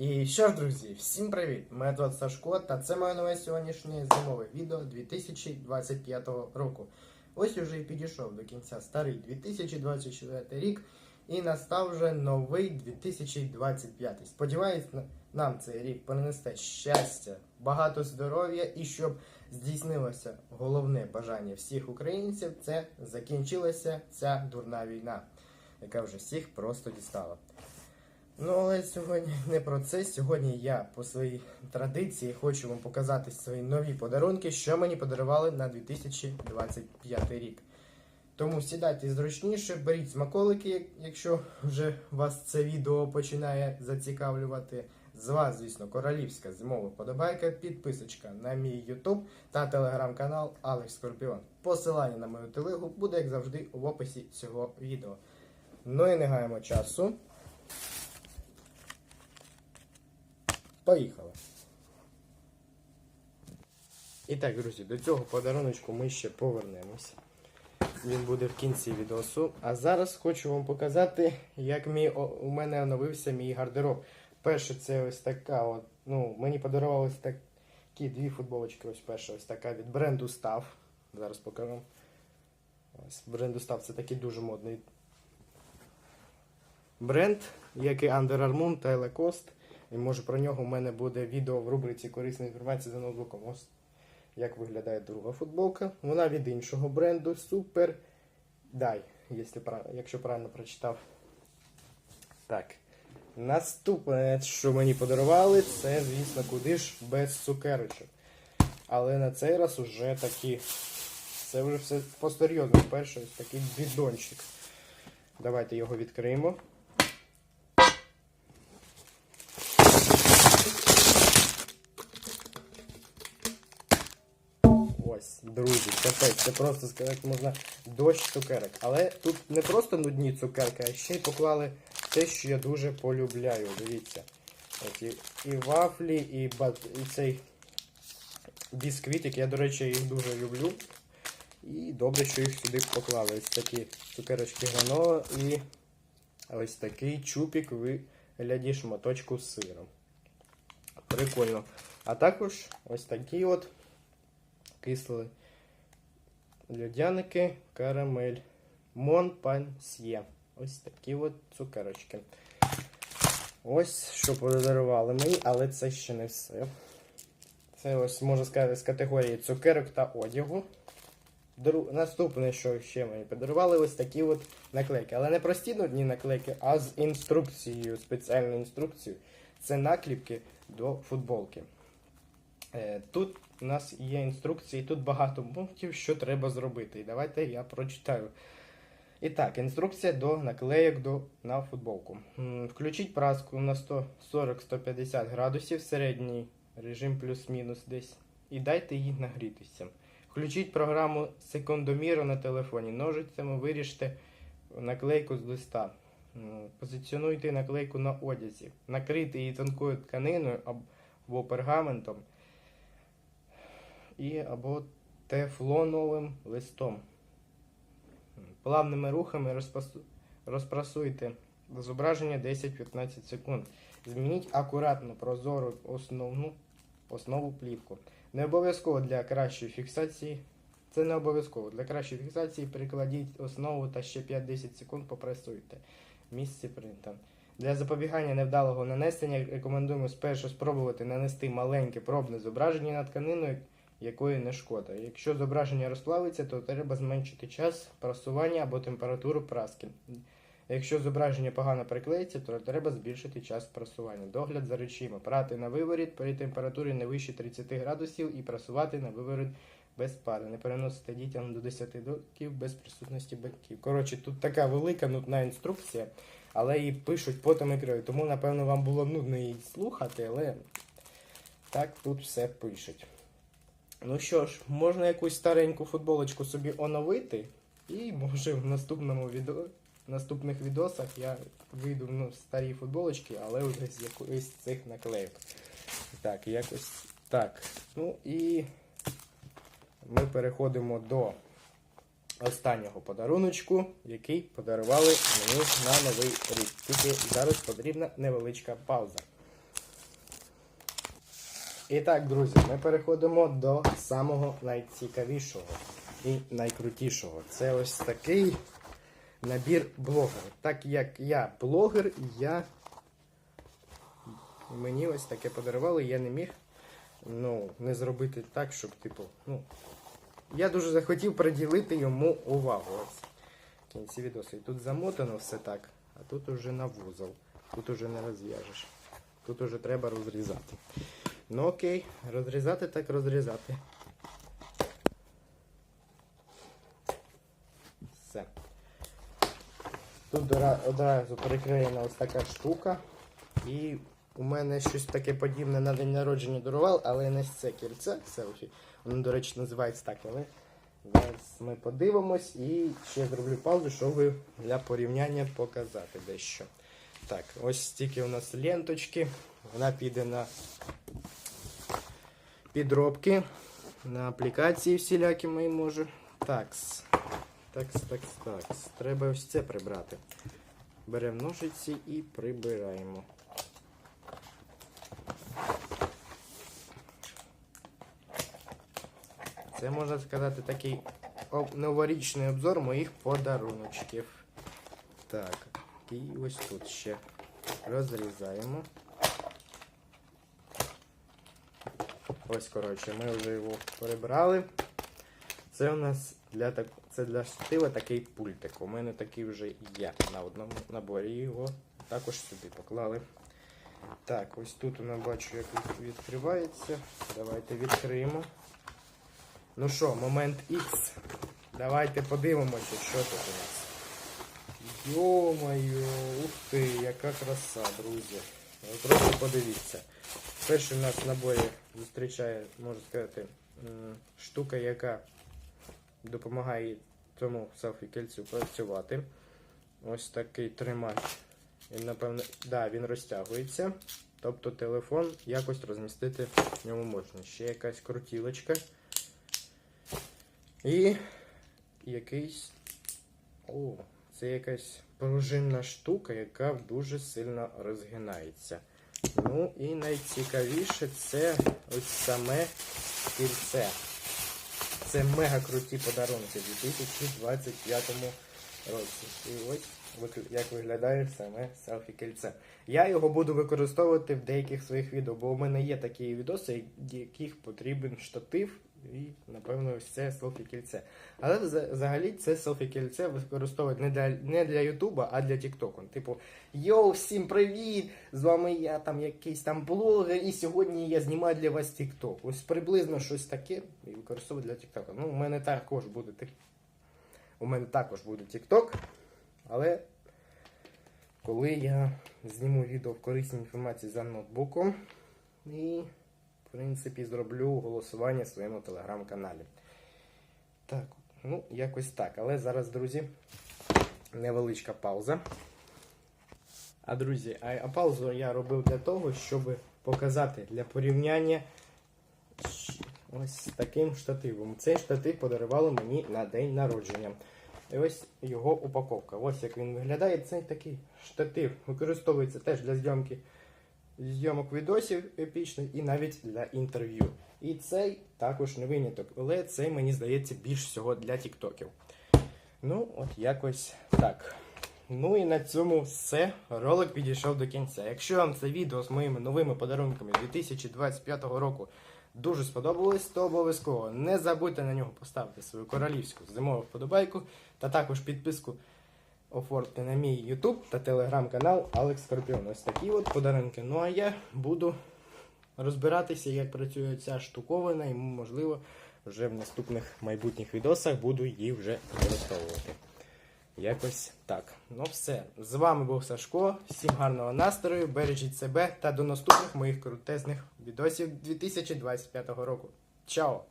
І що ж, друзі, всім привіт! Мене звати Сашко, та це моє нове сьогоднішнє зимове відео 2025 року. Ось уже і підійшов до кінця старий 2024 рік, і настав вже новий 2025. Сподіваюсь, нам цей рік принесе щастя, багато здоров'я і щоб здійснилося головне бажання всіх українців це закінчилася ця дурна війна, яка вже всіх просто дістала. Ну, але сьогодні не про це. Сьогодні я по своїй традиції хочу вам показати свої нові подарунки, що мені подарували на 2025 рік. Тому сідайте зручніше, беріть смаколики, якщо вже вас це відео починає зацікавлювати. З вас, звісно, королівська зимова вподобайка, підписочка на мій YouTube та телеграм-канал Алекс Скорпіон. Посилання на мою телегу буде, як завжди, в описі цього відео. Ну і не гаємо часу. Поїхали. І так, друзі, до цього подаруночку ми ще повернемося. Він буде в кінці відосу. А зараз хочу вам показати, як мій, у мене оновився мій гардероб. Перше, це ось така. От, ну, мені подарували ось такі дві футболочки. Ось перша ось така від бренду Став. Зараз покажу. Ось бренду Став це такий дуже модний бренд, як і Under Armour та Lacoste. І може про нього у мене буде відео в рубриці Корисна інформація за ноутбуком. Ось як виглядає друга футболка. Вона від іншого бренду Super Dye, якщо, правильно прочитав. Так. Наступне, що мені подарували, це, звісно, куди ж без цукерочок. Але на цей раз уже такі. Це вже все по-серйозному. Перший такий бідончик. Давайте його відкриємо. Друзі, капець, це просто сказати можна дощ цукерок. Але тут не просто нудні цукерки, а ще й поклали те, що я дуже полюбляю. Дивіться. От і, і вафлі, і, бат, і цей бісквітик. Я, до речі, їх дуже люблю. І добре, що їх сюди поклали. Ось такі цукерочки гранола і ось такий чупік в вигляді шматочку з сиром. Прикольно. А також ось такі от кисли льодяники, карамель. Монпансьє. Ось такі от цукерочки. Ось що подарували мені, але це ще не все. Це ось, можна сказати, з категорії цукерок та одягу. Дру... Наступне, що ще мені подарували, ось такі от наклейки. Але не прості нудні наклейки, а з інструкцією, спеціальною інструкцією. Це накліпки до футболки. Е, Тут у нас є інструкції, тут багато пунктів, що треба зробити. І давайте я прочитаю. І так, інструкція до наклеїк до, на футболку. Включіть праску на 140-150 градусів, середній режим плюс-мінус десь. І дайте їй нагрітися. Включіть програму секундоміру на телефоні. Ножицями виріжте наклейку з листа. Позиціонуйте наклейку на одязі. Накрийте її тонкою тканиною або пергаментом і або тефлоновим листом. Плавними рухами розпрасуйте зображення 10-15 секунд. Змініть акуратно прозору основну основу плівку. Не обов'язково для кращої фіксації. Це не обов'язково. Для кращої фіксації перекладіть основу та ще 5-10 секунд попресуйте. Місце принта. Для запобігання невдалого нанесення рекомендуємо спершу спробувати нанести маленьке пробне зображення на тканину, якої не шкода. Якщо зображення розплавиться, то треба зменшити час прасування або температуру праски. Якщо зображення погано приклеїться, то треба збільшити час прасування. Догляд за речима. Прати на виворіт при температурі не вище 30 градусів і прасувати на виворіт без пари. Не переносити дітям до 10 років без присутності батьків. Коротше, тут така велика нудна інструкція, але її пишуть потом і кров'ю. Тому, напевно, вам було нудно її слухати, але так тут все пишуть. Ну що ж, можна якусь стареньку футболочку собі оновити, і може в наступному відео, в наступних відосах я вийду в старі футболочки, але вже з якоїсь цих наклеїк. Так, якось так. Ну і ми переходимо до останнього подаруночку, який подарували мені на новий рік. Тільки зараз потрібна невеличка пауза. І так, друзі, ми переходимо до самого найцікавішого і найкрутішого. Це ось такий набір блогер. Так як я блогер, я мені ось таке подарували, я не міг ну, не зробити так, щоб, типу, ну. Я дуже захотів приділити йому увагу. Ось в кінці відосу. І тут замотано все так, а тут уже на вузол. Тут уже не розв'яжеш. Тут уже треба розрізати. Ну окей, розрізати так розрізати. Все. Тут одразу приклеєна ось така штука. І у мене щось таке подібне на день народження дарував, але не це кільце селфі. Воно, до речі, називається так, але зараз ми подивимось і ще зроблю паузу, щоб для порівняння показати дещо. Так, ось стільки у нас ленточки. Вона піде на підробки, на аплікації всілякі мої може. Такс. Такс, такс, такс. Треба ось це прибрати. Беремо ножиці і прибираємо. Це можна сказати такий новорічний обзор моїх подаруночків. Так, і ось тут ще розрізаємо. Ось, коротше, ми вже його прибрали. Це у нас для так... це для штатива такий пультик. У мене такий вже є на одному наборі. Його також сюди поклали. Так, ось тут нас бачу, як від- відкривається. Давайте відкриємо. Ну що, момент X. Давайте подивимося, що тут у нас. Йо-моє, ух ти, яка краса, друзі. Ви просто подивіться. Перший у нас в наборі зустрічає, можна сказати, штука, яка допомагає цьому селфі-кільцю працювати. Ось такий тримач. Він, напевно, да, він розтягується. Тобто телефон якось розмістити в ньому можна. Ще якась крутілочка. І якийсь. О, це якась пружинна штука, яка дуже сильно розгинається. Ну і найцікавіше це ось саме кільце. Це мега круті подарунки у 2025 році. І ось як виглядає саме селфі кільце. Я його буду використовувати в деяких своїх відео, бо у мене є такі відоси, яких потрібен штатив і, напевно, ось це селфі кільце. Але взагалі це селфі кільце використовують не для, не для Ютуба, а для Тіктоку. Типу, йоу, всім привіт! З вами я там якийсь там блогер, і сьогодні я знімаю для вас Тікток. Ось приблизно щось таке і використовую для Тіктоку. Ну, у мене також буде У мене також буде Тікток, але коли я зніму відео в корисній інформації за ноутбуком і, в принципі, зроблю голосування в своєму телеграм-каналі. Так, ну, якось так. Але зараз, друзі, невеличка пауза. А друзі, а, паузу я робив для того, щоб показати для порівняння ось таким штативом. Цей штатив подарували мені на день народження. І ось його упаковка. Ось як він виглядає. Цей такий штатив використовується теж для зйомки зйомок відосів епічних і навіть для інтерв'ю. І цей також не виняток, але цей мені здається більш всього для тіктоків. Ну, от якось так. Ну і на цьому все. Ролик підійшов до кінця. Якщо вам це відео з моїми новими подарунками 2025 року дуже сподобалось, то обов'язково не забудьте на нього поставити свою королівську зимову вподобайку та також підписку оформити на мій YouTube та телеграм-канал Алекс Скорпіон. Ось такі от подарунки. Ну а я буду розбиратися, як працює ця штуковина, і можливо вже в наступних майбутніх відосах буду її вже використовувати. Якось так. Ну все. З вами був Сашко. Всім гарного настрою, бережіть себе та до наступних моїх крутезних відосів 2025 року. Чао!